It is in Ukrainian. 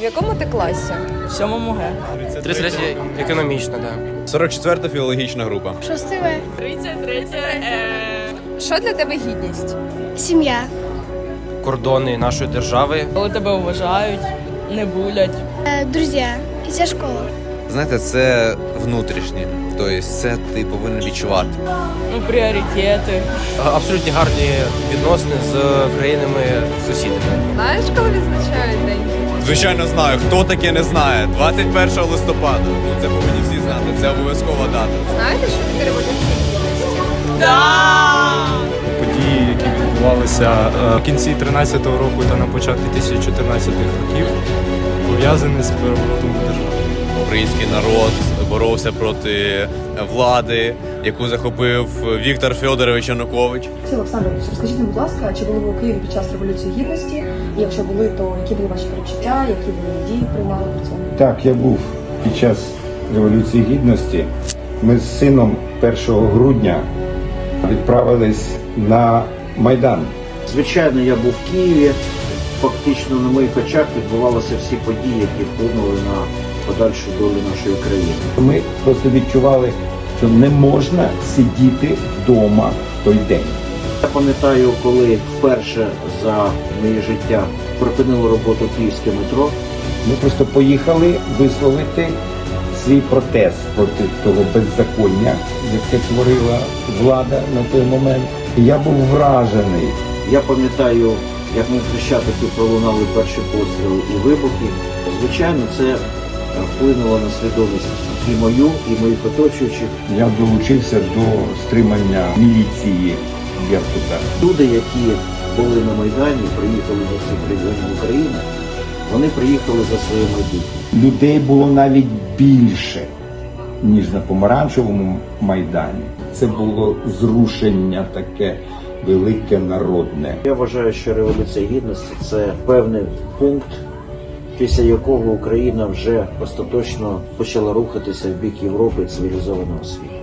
В якому ти класі? В сьомому Г. 33 економічна, так. 44 філологічна група. Шостий В. 33 Е. Що для тебе гідність? Сім'я. Кордони нашої держави. Коли тебе вважають, не булять. Е, друзі. І ця школа. Знаєте, це внутрішнє. Тобто це ти повинен відчувати. Ну, пріоритети. Абсолютно гарні відносини з країнами сусідами. Знаєш, коли? Звичайно, знаю. Хто таке не знає? 21 листопада. Ну це повинні всі знати. Це обов'язкова дата. Знаєте, що таке революція гідності? події, які відбувалися е, в кінці 13-го року та на початку 2014 років, пов'язані з переворотом держави. Український народ боровся проти влади, яку захопив Віктор Федорович Янукович. Олександрович, розкажіть, будь ласка, чи були ви у Києві під час революції гідності? І якщо були, то які були ваші перечуття, які ви дії приймали при цьому? Так, я був під час Революції Гідності. Ми з сином 1 грудня відправились на Майдан. Звичайно, я був в Києві. Фактично на моїх очах відбувалися всі події, які вплинули на подальшу долю нашої країни. Ми просто відчували, що не можна сидіти вдома в той день. Я пам'ятаю, коли вперше за моє життя припинило роботу київське метро. Ми просто поїхали висловити свій протест проти того беззаконня, яке творила влада на той момент. Я був вражений. Я пам'ятаю, як ми з Хрещатики пролунали перші постріли і вибухи. Звичайно, це вплинуло на свідомість і мою, і моїх оточуючих. Я долучився до стримання міліції Беркута. Люди, які були на Майдані, приїхали до всіх регіонів України, вони приїхали за своє майбутнє. Людей було навіть більше, ніж на помаранчевому майдані. Це було зрушення таке велике народне. Я вважаю, що революція гідності це певний пункт, після якого Україна вже остаточно почала рухатися в бік Європи цивілізованого світу.